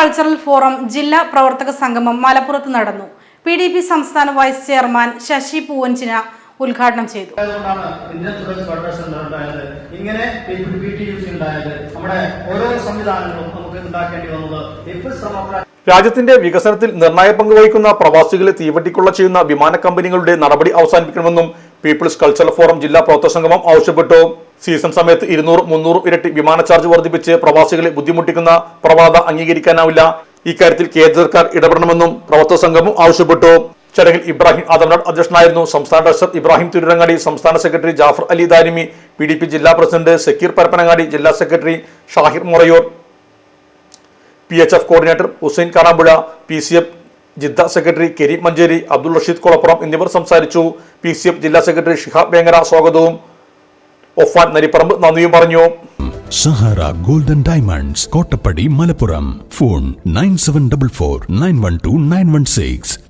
Cultural forum ജില്ലാ പ്രവർത്തക സംഗമം മലപ്പുറത്ത് നടന്നു. പി ഡി പി സംസ്ഥാന വൈസ് ചെയർമാൻ ശശി പൂവഞ്ചിന ഉദ്ഘാടനം ചെയ്തു. ഇങ്ങനെ നമ്മുടെ ഓരോ സംവിധാനങ്ങളും നമുക്ക് ഉണ്ടാക്കേണ്ടി വന്നത് രാജ്യത്തിന്റെ വികസനത്തിൽ നിർണായക പങ്ക് വഹിക്കുന്ന പ്രവാസികളെ തീവട്ടിക്കൊള്ള ചെയ്യുന്ന വിമാന കമ്പനികളുടെ നടപടി അവസാനിപ്പിക്കണമെന്നും പീപ്പിൾസ് കൾച്ചറൽ ഫോറം ജില്ലാ പ്രവർത്തക സംഗമം ആവശ്യപ്പെട്ടു. സീസൺ സമയത്ത് ഇരുന്നൂറ് മുന്നൂറും ഇരട്ടി വിമാന ചാർജ് വർദ്ധിപ്പിച്ച് പ്രവാസികളെ ബുദ്ധിമുട്ടിക്കുന്ന പ്രവാദ അംഗീകരിക്കാനാവില്ല. ഇക്കാര്യത്തിൽ കേന്ദ്ര സർക്കാർ ഇടപെടണമെന്നും പ്രവർത്തക സംഘവും ആവശ്യപ്പെട്ടു. ചടങ്ങിൽ ഇബ്രാഹിം ആദംനാട് അധ്യക്ഷനായിരുന്നു. സംസ്ഥാന ട്രഷറർ ഇബ്രാഹിം തിരുരങ്ങാടി സംസ്ഥാന secretary Jafar Ali Darimi P D P ജില്ലാ പ്രസിഡന്റ് സക്കീർ പരപ്പനങ്ങാടി ജില്ലാ secretary Shahir Murayur P H F coordinator Hussain Karambuzha P C F Jeddah secretary Kareem Manjeri Abdul Rasheed Kolappuram എന്നിവർ സംസാരിച്ചു. പി സി എഫ് ജില്ലാ secretary Shihab ബേങ്ങര സ്വാഗതവും ഒഫാൻ നരിപ്പറമ്പ് നന്ദിയും പറഞ്ഞു. Sahara golden diamonds Kottappadi Malappuram. Phone nine seven double four nine one two nine one six.